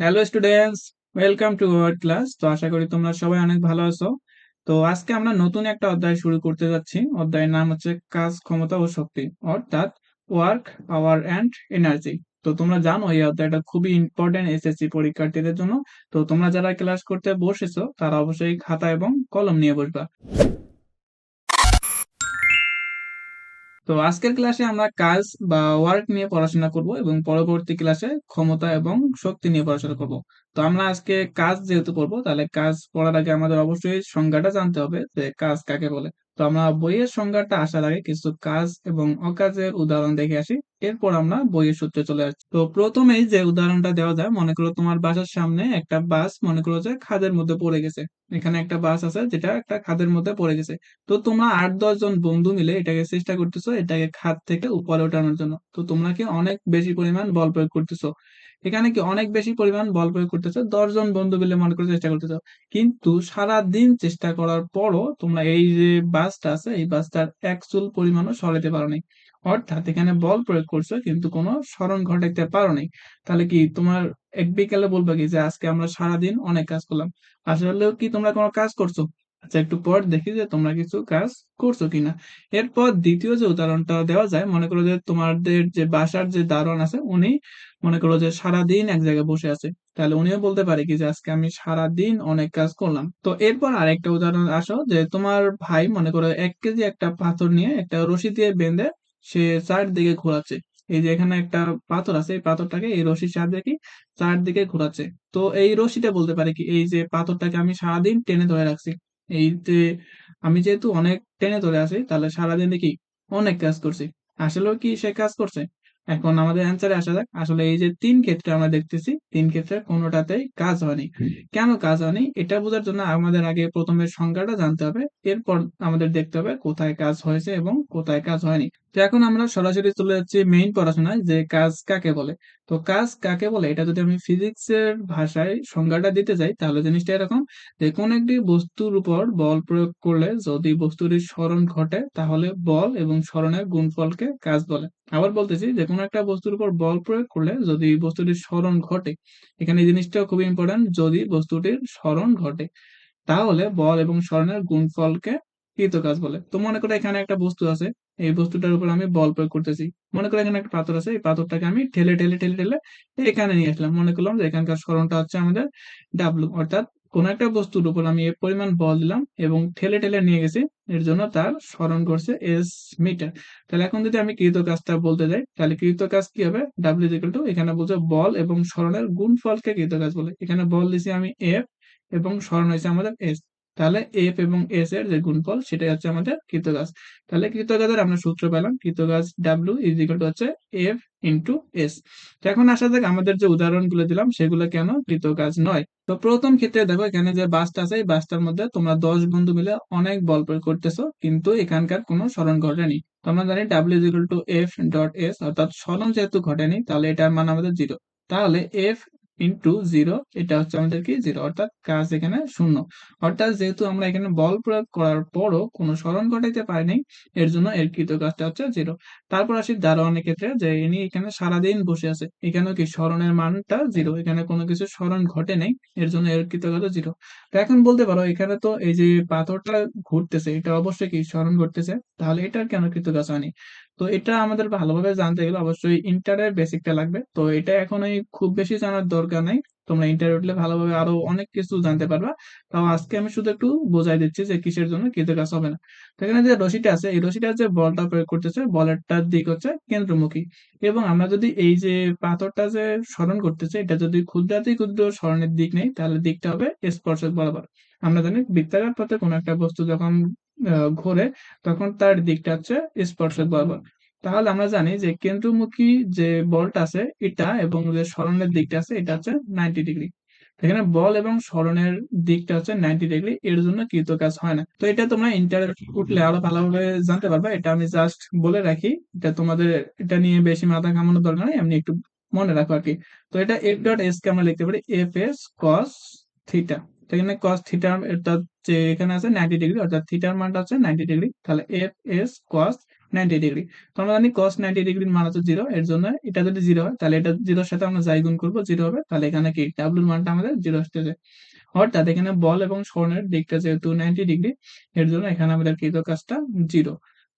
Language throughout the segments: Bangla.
Hello students welcome to our class তো আশা করি তোমরা সবাই অনেক ভালো আছো। তো আজকে আমরা নতুন একটা অধ্যায় শুরু করতে যাচ্ছি। অধ্যায়ের নাম হচ্ছে কাজ, ক্ষমতা ও শক্তি, অর্থাৎ ওয়ার্ক পাওয়ার অ্যান্ড এনার্জি তো তোমরা জানো এই অধ্যায়টা খুবই ইম্পর্টেন্ট এসএসসি পরীক্ষার্থীদের জন্য। তো তোমরা যারা ক্লাস করতে বসেছো, তারা অবশ্যই খাতা এবং কলম নিয়ে বসবা। তো আজকের ক্লাসে আমরা কাজ বা ওয়ার্ক নিয়ে পড়াশোনা করব এবং পরবর্তী ক্লাসে ক্ষমতা এবং শক্তি নিয়ে পড়াশোনা করব। তো আমরা আজকে কাজ যেহেতু করব, তাহলে কাজ পড়ার আগে আমাদের অবশ্যই সংজ্ঞাটা জানতে হবে যে কাজ কাকে বলে। তো আমরা বইয়ের সংজ্ঞাটা আসার আগে কিছু কাজ এবং অকাজের উদাহরণ দেখে আসি। এরপর আমরা বইয়ের সূত্রে চলে আসছি। তো প্রথমেই যে উদাহরণটা দেওয়া যায়, মনে করো তোমার বাসার সামনে একটা বাস মনে করো যে খাদের মধ্যে পড়ে গেছে। এখানে একটা বাস আছে যেটা একটা খাদের মধ্যে পড়ে গেছে। তো তোমরা আট, দশ জন বন্ধু মিলে এটাকে চেষ্টা করতেছো এটাকে খাদ থেকে উপরে ওঠানোর জন্য। তো তোমরা কি অনেক বেশি পরিমাণ বল প্রয়োগ করতেছো? এখানে কি অনেক বেশি পরিমাণ বল প্রয়োগ করতেছো? দশ জন বন্ধু মিলে মনে করে চেষ্টা করতেছো। কিন্তু সারা দিন চেষ্টা করার পরও তোমরা এই যে বাসটা আছে, এই বাসটার এক চুল পরিমাণও সরাতে পারো নাই। অর্থাৎ এখানে বল প্রয়োগ করছ, কিন্তু কোনো স্মরণ ঘটাইতে পারো নাই। তাহলে কি তোমার এক বিকালে বলবে কি যে আজকে আমরা সারাদিন অনেক কাজ করলাম? আসলেও কি তোমরা কোনো কাজ করছ? আচ্ছা একটু পর দেখি যে তোমরা কিছু কাজ করছ কিনা। এরপর দ্বিতীয় যে উদাহরণটা দেওয়া যায়, মনে করো যে তোমাদের যে বাসার যে দারোয়ান আছে, উনি মনে করো যে সারাদিন এক জায়গায় বসে আছে। তাহলে উনিও বলতে পারে কি যে, আজকে আমি সারাদিন অনেক কাজ করলাম। তো এরপর আরেকটা উদাহরণ আসো যে, তোমার ভাই মনে করো এক কেজি একটা পাথর নিয়ে একটা রশি দিয়ে বেঁধে সে চারদিকে ঘোরাচ্ছে। এই যে এখানে একটা পাথর আছে, এই পাথরটাকে এই রশির সাহায্যে কি চারদিকে ঘোরাচ্ছে। তো এই রশিটা বলতে পারে কি, এই যে পাথরটাকে আমি সারাদিন টেনে ধরে রাখছি। এই যে আমি যেহেতু অনেক টেনে ধরে আছি তাহলে সারাদিন দেখি অনেক কাজ করছি। আসলেও কি সে কাজ করছে? এখন আমাদের অ্যান্সারে আসা যাক। আসলে এই যে তিন ক্ষেত্রে আমরা দেখতেছি, তিন ক্ষেত্রে কোনোটাতেই কাজ হয়নি। কেন কাজ হয়নি? এটা বোঝার জন্য আমাদের আগে প্রথমে সংজ্ঞাটা জানতে হবে, এরপর আমাদের দেখতে হবে কোথায় কাজ হয়েছে এবং কোথায় কাজ হয়নি। তো এখন আমরা সরাসরি চলে যাচ্ছি মেইন পড়াশোনায়, যে কাজ কাকে বলে? তো কাজ কাকে বলে? এটা যদি আমি ফিজিক্সের ভাষায় সংজ্ঞাটা দিতে যাই, তাহলে জিনিসটা এরকম, যে কোন একটি বস্তুর উপর বল প্রয়োগ করলে যদি বস্তুটির স্মরণ ঘটে, তাহলে বল এবং স্মরণের গুণফলকে কাজ বলে। আবার বলতেছি যে কোনো একটা বস্তুর উপর বল প্রয়োগ করলে যদি বস্তুটির স্মরণ ঘটে, এখানে এই জিনিসটা খুবই ইম্পর্টেন্ট যদি বস্তুটির স্মরণ ঘটে, তাহলে বল এবং স্মরণের গুণফলকে কৃত কাজ বলে। তো মনে করো এখানে একটা বস্তু আছে এই বস্তুটার উপর আমি বল প্রয়োগ করতেছি। মনে করো এখানে একটা পাথর আছে, এই পাথরটাকে আমি ঠেলে ঠেলে ঠেলে ঠেলে এখানে নিয়ে আসলাম। মনে করলাম যে এখানকার স্মরণটা হচ্ছে আমাদের ডাব্লু অর্থাৎ কোন একটা বস্তুর উপর আমি এ পরিমাণ বল দিলাম এবং ঠেলে ঠেলে নিয়ে গেছি। এর জন্য তার স্মরণ করছে এস মিটার তাহলে এখন যদি আমি কৃত কাজটা বলতে যাই, তাহলে কৃত কাজ কি হবে? ডাব্লিউ ইকুয়াল টু এখানে বলছে বল এবং স্মরণের গুণফলকে কৃত কাজ বলে। এখানে বল দিছি আমি এফ এবং স্মরণ হয়েছে আমাদের এস তাহলে এফ এবং এস এর যে গুণফল, সেটাই হচ্ছে আমাদের কৃতকাজ। তাহলে কৃতকাজের আমরা সূত্র পেলাম, কৃতকাজ ডাব্লিউ ইজ ইকুয়াল টু হচ্ছে এফ ইন্টু এস এখন আসা যাক, আমাদের যে উদাহরণগুলো দিলাম, সেগুলো কেন কৃত কৃতকাজ নয়? তো প্রথম ক্ষেত্রে দেখো, এখানে যে বাসটা আছে, এই বাসটার মধ্যে তোমরা দশ বন্ধু মিলে অনেক বল প্রয়োগ করতেছো, কিন্তু এখানকার কোনো স্মরণ ঘটেনি। তো আমরা জানি W is equal to F dot S অর্থাৎ স্মরণ যেহেতু ঘটেনি, তাহলে এটার মান আমাদের জিরো তাহলে এফ ইন্টু জিরো এটা হচ্ছে আমাদের কি? জিরো অর্থাৎ কাজ এখানে শূন্য। অর্থাৎ যেহেতু আমরা এখানে বল প্রয়োগ করার পরও কোনো স্মরণ ঘটাইতে পারিনি, এর জন্য এর কৃত কাজটা হচ্ছে জিরো তারপর আসি দারোয়ানের ক্ষেত্রে, যে ইনি এখানে সারাদিন বসে আছে। এখানেও কি স্মরণের মানটা জিরো এখানে কোনো কিছু স্মরণ ঘটে নেই, এর জন্য এর কৃত কাজ জিরো তো এখন বলতে পারো, এখানে তো এই যে পাথরটা ঘুরতেছে, এটা অবশ্যই কি স্মরণ ঘটতেছে? তাহলে এটার কেন কৃত কাজ হয়নি? তো এটা আমাদের ভালোভাবে জানতে গেলে অবশ্যই ইন্টারের বেসিকটা লাগবে। তো এটা এখন খুব বেশি জানার দরকার নেই। তোমরা ইন্টার উঠলে ভালোভাবে আরও অনেক কিছু জানতে পারবা। তাও আজকে আমি শুধু একটু বোঝাই দিচ্ছি যে কিসের জন্য কৃত কাজ হবে না। তো এখানে যে রশিটা আছে, এই রশিটা যে বলটা প্রয়োগ করতেছে, বলেরটার দিক হচ্ছে কেন্দ্রমুখী। এবং আমরা যদি এই যে পাথরটা যে স্মরণ করতেছে, এটা যদি ক্ষুদ্রাতি ক্ষুদ্র স্মরণের দিক নেই, তাহলে দিকটা হবে স্পর্শক বরাবর। আমরা জানি বৃত্তাকার পথে কোনো একটা বস্তু যখন ঘোরে তখন তার দিকটা হচ্ছে স্পর্শক বরাবর। তাহলে আমরা জানি যে কেন্দ্রমুখী যে বলটা আছে এটা এবং যে স্মরণের দিকটা আছে এটা হচ্ছে নাইনটি ডিগ্রি এখানে বল এবং স্মরণের দিকটা হচ্ছে নাইনটি ডিগ্রি এর জন্য কৃত কাজ হয় না। তো এটা তোমরা ইন্টার উঠলে আরও ভালোভাবে জানতে পারবে। এটা আমি জাস্ট বলে রাখি এটা তোমাদের এটা নিয়ে বেশি মাথা ঘামানোর দরকার নেই এমনি একটু মনে রাখো আর কি। তো এটা এফ ডট এস কে আমরা লিখতে পারি এফ এস কস থিটা এখানে কস থিটা যে এখানে আছে নাইনটি ডিগ্রি অর্থাৎ থিটার মানটা হচ্ছে নাইনটি ডিগ্রি তাহলে F S cos ninety degree তো আমরা জানি কস নাইনটি ডিগ্রির মান হচ্ছে জিরো এর জন্য এটা যদি জিরো হয়, তাহলে এটা জিরোর সাথে আমরা যাই গুণ করব জিরো হবে, তাহলে এখানে কি? ডাব্লুর মানটা আমাদের জিরো আসতেছে অর্থাৎ এখানে বল এবং স্বর্ণের দিকটা যেহেতু নাইনটি ডিগ্রি এর জন্য এখানে আমাদের কৃত কাজটা? জিরো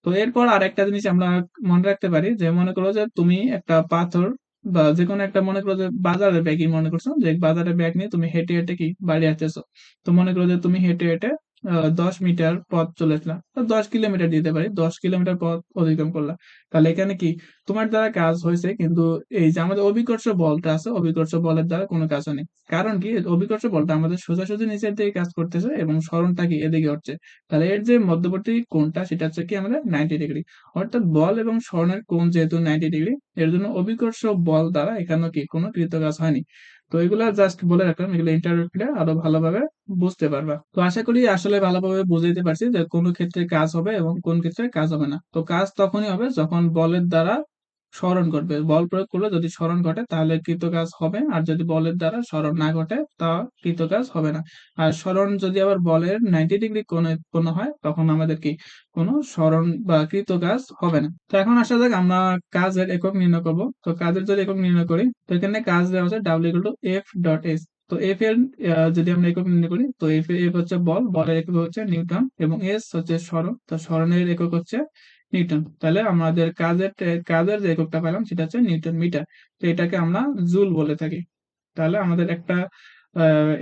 তো এরপর আর একটা জিনিস আমরা মনে রাখতে পারি যে মনে করো যে তুমি একটা পাথর বা যে কোনো একটা মনে করো যে বাজারের ব্যাগই মনে করছ, যে বাজারের ব্যাগ নিয়ে তুমি হেঁটে হেঁটে কি বাড়ি আসতেছো। তো মনে করো যে তুমি হেঁটে হেঁটে দশ মিটার পথ চলে আসলাম দশ কিলোমিটার দিতে পারি, দশ কিলোমিটার পথ অতিক্রম করলাম। তাহলে এখানে কি, তোমার দ্বারা কাজ হয়েছে, কিন্তু এই যে আমাদের অভিকর্ষ বলটা আছে, অভিকর্ষ বলের দ্বারা কোনো কাজ হয়নি। কারণ কি, অভিকর্ষ বলটা আমাদের সোজাসুজি নিচের দিকে কাজ করতেছে এবং স্মরণটা কি এদিকে হচ্ছে। তাহলে এর যে মধ্যবর্তী কোণটা, সেটা হচ্ছে কি আমাদের নাইনটি ডিগ্রি অর্থাৎ বল এবং স্মরণের কোণ যেহেতু নাইনটি ডিগ্রি এর জন্য অভিকর্ষ বল দ্বারা এখানেও কি কোনো কৃত কাজ হয়নি। তো এগুলো জাস্ট বলে রাখলাম, এগুলো ইন্টারভিউ আরও ভালোভাবে বুঝতে পারবা। তো আশা করি আসলে ভালোভাবে বুঝাইতে পারছি যে কোন ক্ষেত্রে কাজ হবে এবং কোন ক্ষেত্রে কাজ হবে না। তো কাজ তখনই হবে যখন বলের দ্বারা স্মরণ ঘটবে বল প্রয়োগ করলে যদি স্মরণ ঘটে তাহলে কৃত কাজ হবে, আর যদি বলের দ্বারা স্মরণ না ঘটে তা কৃত কাজ হবে না। আর স্মরণ যদি আবার বলের নাইনটি ডিগ্রি কোণে কোনো হয়, তখন আমাদের কি? কোনো স্মরণ বা কৃত কাজ হবে না। তো এখন আসা যাক, আমরা কাজের একক নির্ণয় করব। তো কাজের যদি একক নির্ণয় করি, তো এখানে কাজ দেওয়া হচ্ছে W to F dot S তো এফ এর যদি আমরা একক নির্ণয় করি, তো এফ এফ হচ্ছে বল, বলের একক হচ্ছে নিউটন এবং এস হচ্ছে স্মরণ। তো স্মরণের একক হচ্ছে নিউটন। তাহলে আমাদের কাজের কাজের যে এককটা পেলাম সেটা হচ্ছে নিউটন মিটার। তো এটাকে আমরা জুল বলে থাকি। তাহলে আমাদের একটা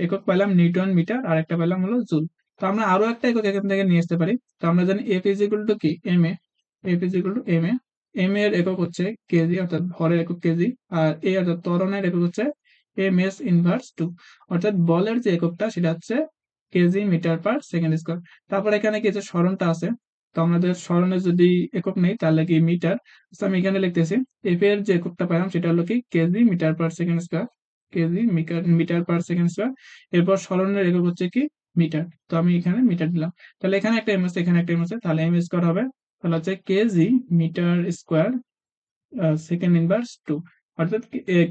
একক পেলাম নিউটন মিটার, আর একটা পেলাম হলো জুল। তো আমরা আরও একটা একক এখান থেকে নিয়ে আসতে পারি। তো আমরা জানি এফ ইজ ইকুয়াল টু কি? M A. F is equal to M A. M এর একক হচ্ছে কেজি, অর্থাৎ ভরের একক কেজি। আর এ, অর্থাৎ ত্বরণের একক হচ্ছে এম এস ইনভার্স টু। অর্থাৎ বলের যে এককটা, সেটা হচ্ছে KG metre per second square. তারপর এখানে কি যে স্মরণটা আছে। তো আমাদের স্মরণে যদি একক নেই, তাহলে কি মিটার? তো আমি এখানে লিখতেছি এফ এর যে এককটা পেলাম সেটা হলো কি KG metre per second square KG metre per second square এরপর স্মরণের একক হচ্ছে কি মিটার। তো আমি এখানে মিটার দিলাম। তাহলে এখানে একটা এম আছে, এখানে একটা এম আছে, তাহলে এম স্কোয়ার হবে, তাহলে হচ্ছে KG metre square second inverse two অর্থাৎ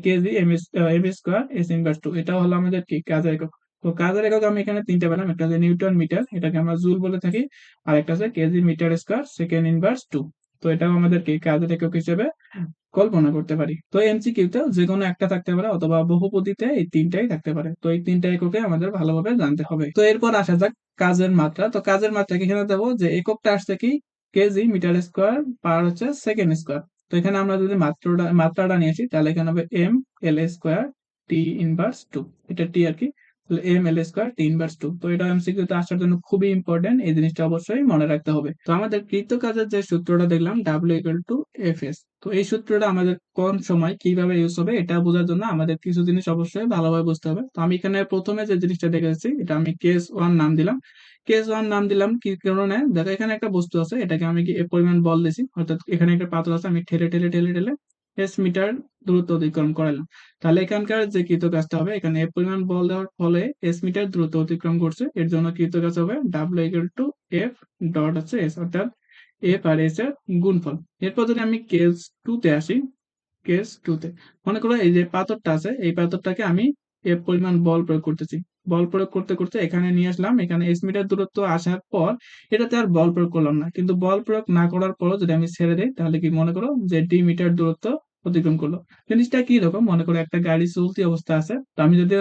KG M M square S inverse two এটা হলো আমাদের কি কাজের একক। তো কাজের একক আমি এখানে তিনটা পেলাম। একটা হচ্ছে নিউটন মিটার, এটাকে আমরা জুল বলে থাকি। আর একটা হচ্ছে KG metre square, second inverse two. তো এটাও আমাদেরকে কাজের একক হিসেবে কল্পনা করতে পারি। তো এমসিকিউতে যে কোনো একটা থাকতে পারে অথবা বহুপদীতে এই তিনটাই থাকতে পারে। তো এই তিনটা এককে আমাদের ভালোভাবে জানতে হবে। তো এরপর আসা যাক কাজের মাত্রা। তো কাজের মাত্রা এখানে দেবো যে এককটা আসছে কি কেজি মিটার স্কোয়ার পার হচ্ছে সেকেন্ড স্কোয়ার। তো এখানে আমরা যদি মাত্রাটা মাত্রাটা নিয়ে আসি, তাহলে এখানে হবে M L square T inverse two এটা টি আর কি M L square T inverse two তো এটা এমসিকিউতে আসার জন্য খুবই ইম্পর্টেন্ট এই জিনিসটা অবশ্যই মনে রাখতে হবে। তো আমাদের কৃত কাজের যে সূত্রটা দেখলাম W equal to F S তো এই সূত্রটা আমাদের কোন সময় কীভাবে ইউজ হবে, এটা বোঝার জন্য আমাদের কিছু জিনিস অবশ্যই ভালোভাবে বুঝতে হবে। তো আমি এখানে প্রথমে যে জিনিসটা দেখেছি, এটা আমি কেস ওয়ান নাম দিলাম। কেস ওয়ান নাম দিলাম কি কারণে? দেখো এখানে একটা বস্তু আছে, এটাকে আমি কি পরিমাণ বল দিছি, অর্থাৎ এখানে একটা পাথর আছে, আমি ঠেলে ঠেলে ঠেলে ঠেলে এস মিটার দূরত্ব অতিক্রম করালাম তাহলে এখানকার যে কৃত হবে, এখানে এ পরিমাণ বল দেওয়ার ফলে এস মিটার দূরত্ব অতিক্রম করছে। এর জন্য কৃত কাজ হবে W equal to F dot হচ্ছে এস অর্থাৎ এফ আর এস এর গুণফল। এরপর যদি আমি কেস টু তে আসি কেস টু তে, মনে করো এই যে পাথরটা আছে, এই পাথরটাকে আমি এফ পরিমাণ বল প্রয়োগ করতেছি। বল প্রয়োগ করতে করতে এখানে নিয়ে আসলাম, এখানে এস মিটার দূরত্ব আসার পর এটাতে আর বল প্রয়োগ করলাম না। কিন্তু বল প্রয়োগ না করার পরও যদি আমি ছেড়ে দিই, তাহলে কি মনে করো যে ডি মিটার দূরত্ব অতিক্রম করল। জিনিসটা কি রকম মনে করো একটা গাড়ি চলতি অবস্থা আছে, তো আমি যদি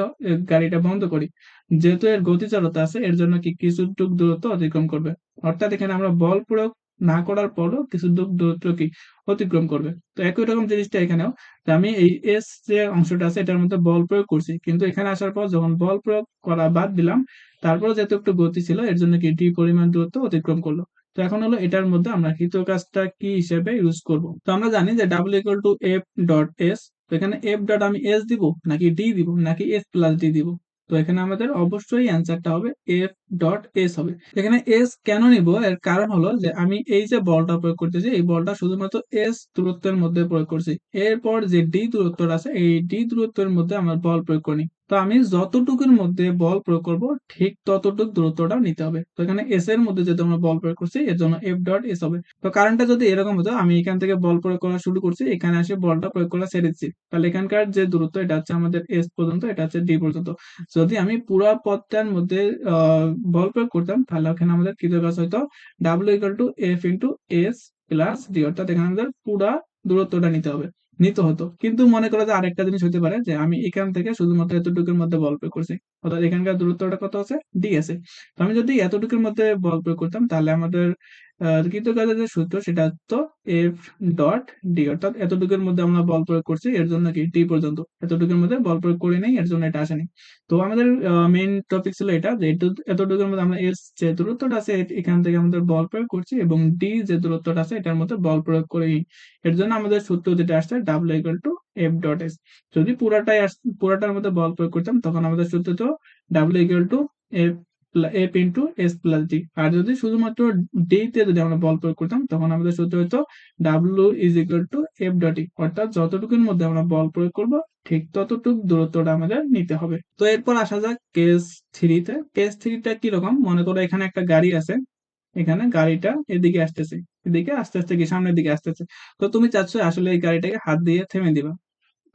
গাড়িটা বন্ধ করি, যেহেতু এর গতিচালতা আছে, এর জন্য কি কিছুটুক দূরত্ব অতিক্রম করবে? অর্থাৎ এখানে আমরা বল প্রয়োগ না করার পরও কিছু দুঃখ দূরত্ব কি অতিক্রম করবে। তো একই রকম জিনিসটা এখানেও আমি এই এস যে অংশটা আছে, এটার মধ্যে বল প্রয়োগ করছি, কিন্তু এখানে আসার পর যখন বল প্রয়োগ করা বাদ দিলাম তারপরে যেহেতু একটু গতি ছিল, এর জন্য কি ডি পরিমাণ দূরত্ব অতিক্রম করল। তো এখন হলো এটার মধ্যে আমরা কৃত কাজটা কি হিসেবে ইউজ করব? তো আমরা জানি যে W equal to F dot S তো এখানে এফ ডট আমি এস দিব নাকি ডি দিব নাকি এস প্লাস ডি দিব? তো এখানে আমাদের অবশ্যই অ্যান্সারটা হবে এফ ডট এস হবে। এখানে এস কেন নিব? এর কারণ হলো যে আমি এই যে বলটা প্রয়োগ করতেছি, এই বলটা শুধুমাত্র এস দূরত্বের মধ্যে প্রয়োগ করছি। এরপর যে ডি দূরত্বটা আছে, এই ডি দূরত্বের মধ্যে আমার বল প্রয়োগ করি। তো আমি যতটুকুর মধ্যে বল প্রয়োগ করব, ঠিক ততটুকু দূরত্বটা নিতে হবে। তো এখানে এস এর মধ্যে যেহেতু আমরা বল প্রয়োগ করছি, এর জন্য এফ ডট এস হবে। তো কারণটা যদি এরকম হতো, আমি এখান থেকে বল প্রয়োগ করা শুরু করছি, এখানে আসে বলটা প্রয়োগ করা ছেড়ে দিচ্ছি। তাহলে এখানকার যে দূরত্ব, এটা হচ্ছে আমাদের এস পর্যন্ত, এটা হচ্ছে ডি পর্যন্ত। যদি আমি পুরো পথটার মধ্যে বল প্রয়োগ করতাম, তাহলে ওখানে আমাদের কি কাজ হয়তো W equal to F into S plus D অর্থাৎ এখানে আমাদের পুরা দূরত্বটা নিতে হবে। নিতে হতো। কিন্তু মনে করো যে আরেকটা জিনিস হতে পারে যে আমি এখান থেকে শুধুমাত্র এতটুকুর মধ্যে বল প্রয়োগ করছি। অর্থাৎ এখানকার দূরত্বটা কত আছে? ডি আছে। তো আমি যদি এতটুকুর মধ্যে বল প্রয়োগ করতাম, তাহলে আমাদের কৃতকাজের যে সূত্র, সেটা তো এফ ডট ডি অর্থাৎ এতটুকুর মধ্যে আমরা বল প্রয়োগ করছি, এর জন্য কি? টি পর্যন্ত। এতটুকুর মধ্যে বল প্রয়োগ করি নাই, এর জন্য এটা আসেনি। তো আমাদের মেইন টপিক ছিল এটা, যে এতটুকুর মধ্যে আমরা এর যে দূরত্বটা আছে এখান থেকে আমাদের বল প্রয়োগ করছি, এবং ডি যে দূরত্বটা আছে, এটার মধ্যে বল প্রয়োগ করি। এর জন্য আমাদের সূত্র যেটা আসছে W equal to F dot S যদি পুরাটাই পুরাটার মধ্যে বল প্রয়োগ করতাম, তখন আমাদের সূত্র তো W equal to F F into S plus D আর যদি শুধুমাত্র ডি তে যদি আমরা বল প্রয়োগ করতাম, তখন আমাদের সূত্র হতো W is equal to F dot E অর্থাৎ যতটুকুর মধ্যে আমরা বল প্রয়োগ করব, ঠিক ততটুকু দূরত্বটা আমাদের নিতে হবে। তো এরপর আসা যাক কেস থ্রিতে কেস থ্রিটা কীরকম? মনে করো এখানে একটা গাড়ি আছে। এখানে গাড়িটা এদিকে আসতেছে। এদিকে আস্তে আস্তে কি সামনের দিকে আসতেছে। তো তুমি চাচ্ছ আসলে এই গাড়িটাকে হাত দিয়ে থেমে দিবা।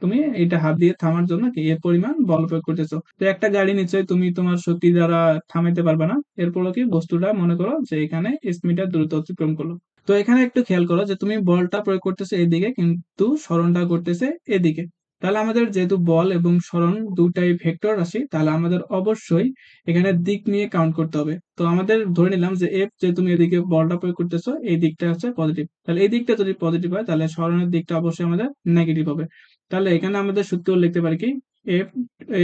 তুমি এটা হাত দিয়ে থামার জন্য কি এর পরিমাণ বল প্রয়োগ করতেছো? তো একটা গাড়ি নিশ্চয়ই তুমি তোমার শক্তি দ্বারা থামাইতে পারবে না। এরপর কি বস্তুটা মনে করো যে এখানে স্মিটার দ্রুত অতিক্রম করল। তো এখানে একটু খেয়াল করো যে তুমি বলটা প্রয়োগ করতেছো এদিকে কিন্তু স্মরণটা করতেছে এদিকে। তাহলে আমাদের যেহেতু বল এবং স্মরণ দুটাই ভেক্টর রাশি, তাহলে আমাদের অবশ্যই এখানে দিক নিয়ে কাউন্ট করতে হবে। তো আমাদের ধরে নিলাম যে এফ যে তুমি এদিকে বলটা প্রয়োগ করতেছো, এই দিকটা হচ্ছে পজিটিভ তাহলে এই দিকটা যদি পজিটিভ হয়, তাহলে স্মরণের দিকটা অবশ্যই আমাদের নেগেটিভ হবে। তাহলে এখানে আমাদের সূত্র লিখতে পারি কি? এফ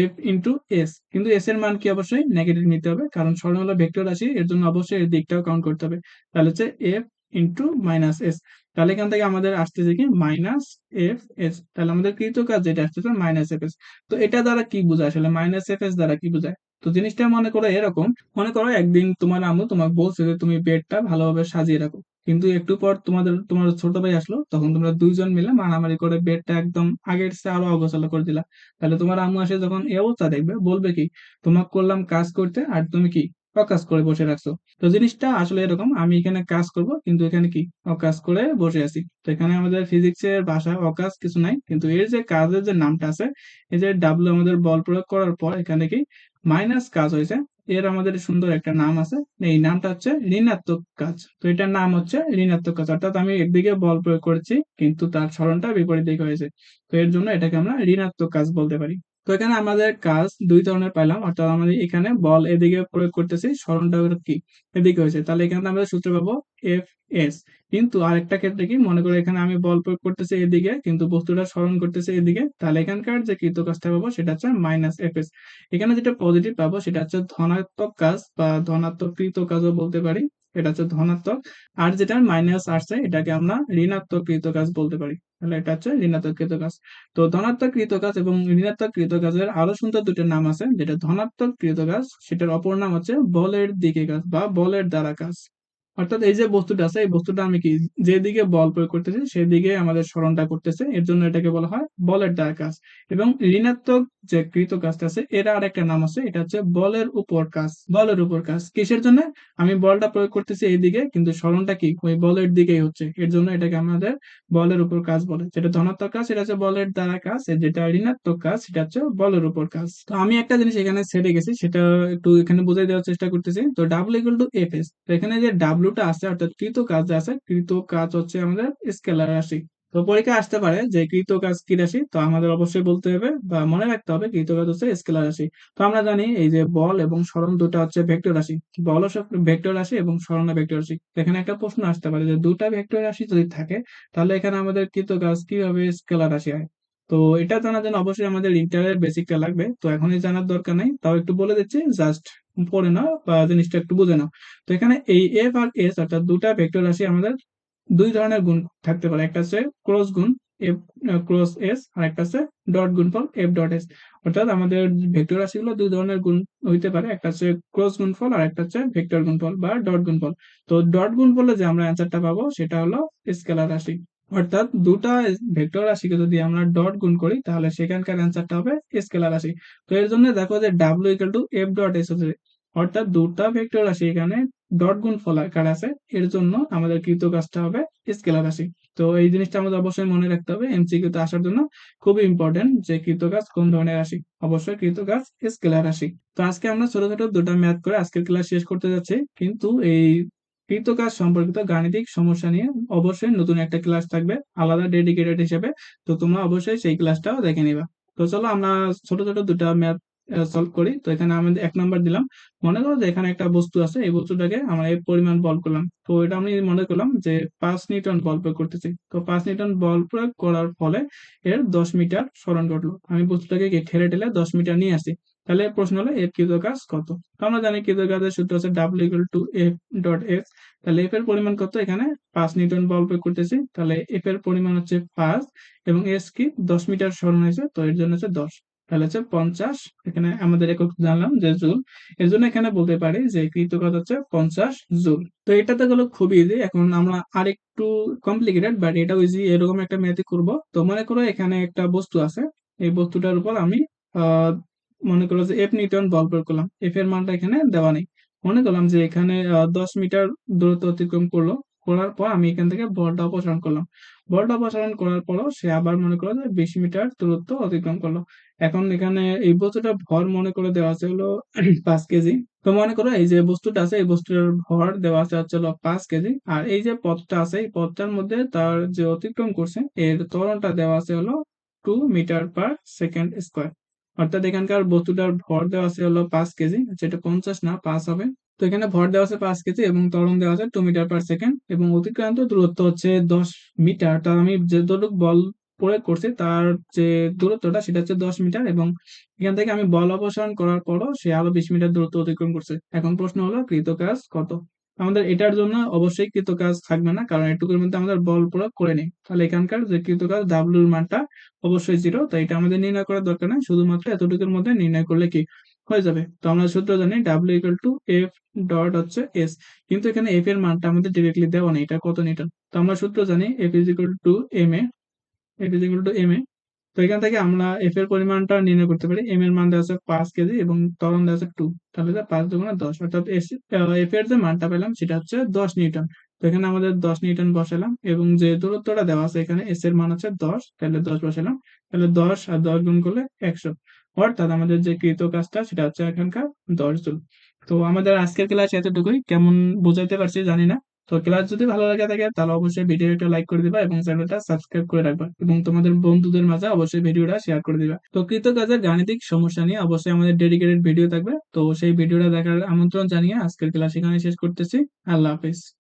এফ ইন্টু এস কিন্তু এস এর মান কি অবশ্যই নেগেটিভ নিতে হবে, কারণ স্মরণ হলো ভেক্টর রাশি, এর জন্য অবশ্যই এর দিকটাও কাউন্ট করতে হবে। তাহলে হচ্ছে এফ ইন্টু মাইনাস এস তাহলে এখান থেকে আমাদের আসতেছে কি? মাইনাস এফ এস তাহলে আমাদের কৃত কাজ যেটা আসতেছে মাইনাস এফ এস তো এটা দ্বারা কি বোঝায় আসলে? মাইনাস এফ এস দ্বারা কি বোঝায়? তো জিনিসটা মনে করো এরকম। মনে করো একদিন তোমার আম্মু তোমাকে বলছে যে তুমি বেডটা ভালোভাবে সাজিয়ে রাখো। কিন্তু একটু পর তোমাদের, তোমার ছোট ভাই আসলো, তখন তোমরা দুইজন মিলে মারামারি করে বেডটা একদম আগের চেয়ে আরও অগোছালো করে দিলা। তাহলে তোমার আম্মু আসে যখন এই অবস্থা দেখবে, বলবে কি, তোমাকে করলাম কাজ করতে আর তুমি কি অকাজ করে বসে রাখছো? তো জিনিসটা আসলে এরকম, আমি এখানে কাজ করব, কিন্তু এখানে কি? অকাজ করে বসে আছি। তো এখানে আমাদের ফিজিক্সের ভাষায় অকাজ কিছু নাই, কিন্তু এর যে কাজের যে নামটা আছে, এই যে ডাব্লু আমাদের বল প্রয়োগ করার পর এখানে কি মাইনাস কাজ হয়েছে। এর আমাদের সুন্দর একটা নাম আছে। এই নামটা হচ্ছে ঋণাত্মক কাজ। তো এটার নাম হচ্ছে ঋণাত্মক কাজ। অর্থাৎ আমি একদিকে বল প্রয়োগ করেছি, কিন্তু তার স্মরণটা বিপরীত দিকে হয়েছে। তো এর জন্য এটাকে আমরা ঋণাত্মক কাজ বলতে পারি। তো এখানে আমাদের কাজ দুই ধরনের পাইলাম। অর্থাৎ আমাদের এখানে বল এদিকে প্রয়োগ করতেছি স্মরণটা কি? এদিকে হয়েছে। তাহলে এখানে আমরা সূত্র পাবো এফ এস কিন্তু আরেকটা ক্ষেত্রে কি? মনে করো এখানে আমি বল প্রয়োগ করতেছি এদিকে, কিন্তু বস্তুটা স্মরণ করতেছে এদিকে, তাহলে এখানকার যে কৃত কাজটা পাবো সেটা হচ্ছে মাইনাস এফ এস এখানে যেটা পজিটিভ পাবো সেটা হচ্ছে ধনাত্মক কাজ বা ধনাত্মক কৃত কাজও বলতে পারি, এটা হচ্ছে ধনাত্মক। আর যেটা মাইনাস আসছে, এটাকে আমরা ঋণাত্মক কৃত কাজ বলতে পারি, তাহলে এটা হচ্ছে ঋণাত্মক কৃত কাজ। তো ধনাত্মক কৃত কাজ এবং ঋণাত্মক কৃত কাজের আরও সুন্দর দুটো নাম আছে, যেটা ধনাত্মক কৃত কাজ, সেটার অপর নাম হচ্ছে বলের দিকে কাজ বা বলের দ্বারা কাজ। অর্থাৎ এই যে বস্তুটা আছে, এই বস্তুটা আমি কি যেদিকে বল প্রয়োগ করতেছি, সেদিকে আমাদের স্মরণটা করতেছে। এর জন্য এটাকে বলা হয় বলের দ্বারা কাজ। এবং ঋণাত্মক যে কৃত কাজটা আছে, এর আর একটা নাম আছে, এটা হচ্ছে বলের উপর কাজ। বলের উপর কাজ। কিসের জন্য? আমি বলটা প্রয়োগ করতেছি এইদিকে, কিন্তু স্মরণটা কি? ওই বলের দিকেই হচ্ছে। এর জন্য এটাকে আমাদের বলের উপর কাজ বলে। যেটা ধনাত্মক কাজ, সেটা হচ্ছে বলের দ্বারা কাজ। যেটা ঋণাত্মক কাজ, সেটা হচ্ছে বলের উপর কাজ। তো আমি একটা জিনিস এখানে ছেড়ে গেছি, সেটা একটু এখানে বুঝাই দেওয়ার চেষ্টা করতেছি। তো W equal to F S তো এখানে যে ডাব্লুটা আছে অর্থাৎ কৃত কাজ আছে কৃত কাজ হচ্ছে আমাদের স্কেলার রাশি। তো পরীক্ষা আসতে পারে যে কৃত কাজ কি রাশি? তো আমাদের অবশ্যই বলতে হবে বা মনে রাখতে হবে কৃত কাজ হচ্ছে স্কেলার রাশি। তো আমরা জানি এই যে বল এবং স্মরণ দুটা হচ্ছে ভেক্টর রাশি। বল ভেক্টর রাশি এবং স্মরণ ভেক্টর রাশি। এখানে একটা প্রশ্ন আসতে পারে যে দুটা ভেক্টর রাশি যদি থাকে, তাহলে এখানে আমাদের কৃত কাজ কীভাবে স্কেলার রাশি হয়? তো এটা জানার জন্য অবশ্যই আমাদের ইন্টারের বেসিকটা লাগবে। তো এখনই জানার দরকার নেই। তাও একটু বলে দিচ্ছি জাস্ট পড়ে নাও বা জিনিসটা একটু বুঝে নাও। তো এখানে এই এফ আর এস অর্থাৎ দুটা ভেক্টর রাশি আমাদের দুই ধরনের গুণ থাকতে পারে। একটা হচ্ছে ক্রস গুণ এফ ক্রস এস আর একটা হচ্ছে ডট গুণফল এফ ডট এস অর্থাৎ আমাদের ভেক্টর রাশিগুলো দুই ধরনের গুণ হইতে পারে। একটা হচ্ছে ক্রস গুণফল আর একটা হচ্ছে ভেক্টর গুণফল বা ডট গুণফল তো ডট গুণফলে যে আমরা অ্যান্সারটা পাবো সেটা হলো স্কেলার রাশি। অর্থাৎ দুটা ভেক্টর রাশিকে যদি আমরা ডট গুণ করি, তাহলে সেখানকার অ্যান্সারটা হবে স্কেলার রাশি। তো এর জন্য দেখো যে W equal to F dot S হচ্ছে অর্থাৎ দুটা ভেক্টর রাশি এখানে ডট গুণ ফল আকার আছে। এর জন্য আমাদের কৃত কাজটা হবে স্কেলার রাশি। তো এই জিনিসটা আমাদের অবশ্যই মনে রাখতে হবে। এমসিকিউ তে আসার জন্য খুবই ইম্পর্টেন্ট যে কৃত কাজ কোন ধরনের রাশি। অবশ্যই কৃত কাজ স্কেলার রাশি। তো আজকে আমরা ছোট ছোট দুটা ম্যাথ করে আজকের ক্লাস শেষ করতে যাচ্ছি। কিন্তু এই কৃতকাজ সম্পর্কিত গাণিতিক সমস্যা নিয়ে অবশ্যই নতুন একটা ক্লাস থাকবে, আলাদা ডেডিকেটেড হিসেবে। তো তোমরা অবশ্যই সেই ক্লাসটাও দেখে নিবা। তো চলো আমরা ছোট ছোট দুটা ম্যাথ সলভ করি। তো এখানে আমি এক নাম্বার দিলাম। মনে করো যে এখানে একটা বস্তু আছে, এই বস্তুটাকে আমরা এই পরিমাণ বল করলাম। তো এটা আমি মনে করলাম যে পাঁচ নিউটন বল প্রয়োগ করতেছি। তো পাঁচ নিউটন বল প্রয়োগ করার ফলে এর দশ মিটার স্মরণ ঘটলো। আমি বস্তুটাকে ঠেলে ঠেলে দশ মিটার নিয়ে আসি। তাহলে প্রশ্ন হলো এর কৃত কাজ কত? আমরা জানি কৃত কাজের সূত্র হচ্ছে W equal to F dot S তাহলে এফ এর পরিমাণ কত? এখানে পাঁচ নিউটন বল প্রয়োগ করতেছি। তাহলে এফ এর পরিমাণ হচ্ছে পাঁচ এবং এস কি দশ মিটার স্মরণ হয়েছে, তো এর জন্য হচ্ছে দশ। তাহলে হচ্ছে পঞ্চাশ। এখানে আমাদের একক জানলাম যে জুল। এর জন্য এখানে বলতে পারি যে কৃত কৃতকাজ হচ্ছে পঞ্চাশ জুল। তো এটাতে গেলো খুবই ইজি এখন আমরা আরেকটু কমপ্লিকেটেড বাট এটাও ইজি এরকম একটা ম্যাথই করব। তো মনে করো এখানে একটা বস্তু আছে। এই বস্তুটার উপর আমি মনে করো যে এফ নিউটন বল প্রয়োগ করলাম। এফ এর মানটা এখানে দেওয়া নেই। মনে করলাম যে এখানে দশ মিটার দূরত্ব অতিক্রম করল। করার পর আমি এখান থেকে বলটা অপসারণ করলাম। বলটা অপসারণ করার পরও সে আবার মনে করো যে বিশ মিটার দূরত্ব অতিক্রম করল। এখন এখানে এই বস্তুটা ভর মনে করে দেওয়া আছে হলো পাঁচ কেজি। তো মনে করো এই যে বস্তুটা আছে, এই বস্তুটার ভর দেওয়া আছে হচ্ছে হলো পাঁচ কেজি। আর এই যে পথটা আছে, এই পথটার মধ্যে তার যে অতিক্রম করছে, এর ত্বরণটা দেওয়া আছে হলো two metre per second square অর্থাৎ এখানকার বস্তুটার ভর দেওয়া আছে হলো পাঁচ কেজি, যেটা পঞ্চাশ না, পাঁচ হবে। তো এখানে ভর দেওয়া আছে পাঁচ কেজি এবং ত্বরণ দেওয়া আছে টু মিটার পার সেকেন্ড এবং অতিক্রান্ত দূরত্ব হচ্ছে দশ মিটার তার আমি যতটুকু বল প্রয়োগ করছি, তার যে দূরত্বটা সেটা হচ্ছে দশ মিটার এবং এখান থেকে আমি বল অপসারণ করার পরও সে আরও বিশ মিটার দূরত্ব অতিক্রম করছে। এখন প্রশ্ন হলো কৃত কাজ কত? আমাদের এটার জন্য অবশ্যই কৃত কাজ থাকবে না, কারণ এটুকুর মধ্যে আমাদের বল প্রয়োগ করে নেই। তাহলে এখানকার যে কৃত কাজ ডাব্লিউর মানটা অবশ্যই জিরো তো এটা আমাদের নির্ণয় করার দরকার নেই। শুধুমাত্র এতটুকুর মধ্যে নির্ণয় করলে কি হয়ে যাবে? তো আমরা সূত্র জানি W equal to F dot হচ্ছে এস কিন্তু এখানে এফ এর মানটা আমাদের ডিরেক্টলি দেওয়া নেই, এটা কত নিউটন? তো আমরা সূত্র জানি F is equal to M A F is equal to M A তো এখান থেকে আমরা এফ এর পরিমাণটা নির্ণয় করতে পারি। এম এর মান দেওয়া আছে পাঁচ কেজি এবং ত্বরণ দেওয়া আছে টু তাহলে পাঁচ দুগুণে দশ। অর্থাৎ এফ এর যে মানটা পেলাম সেটা হচ্ছে দশ নিউটন। তো এখানে আমাদের দশ নিউটন বসালাম এবং যে দূরত্বটা দেওয়া আছে এখানে এস এর মান হচ্ছে দশ, তাহলে দশ বসালাম। তাহলে দশ আর দশ গুণ করলে একশো। অর্থাৎ আমাদের যে কৃত কাজটা সেটা হচ্ছে এখানকার দশ জন তো আমাদের আজকের ক্লাস এতটুকুই। কেমন বোঝাইতে পারছি জানি না। তো ক্লাস যদি ভালো লাগে থাকে, তাহলে অবশ্যই ভিডিওটা লাইক করে দিবা এবং চ্যানেলটা সাবস্ক্রাইব করে রাখবা এবং তোমাদের বন্ধুদের মাঝে অবশ্যই ভিডিওটা শেয়ার করে দিবা। তো কৃত কাজের গাণিতিক সমস্যা নিয়ে অবশ্যই আমাদের ডেডিকেটেড ভিডিও থাকবে। তো সেই ভিডিওটা দেখার আমন্ত্রণ জানিয়ে আজকের ক্লাস এখানে শেষ করতেছি। আল্লাহ হাফিজ।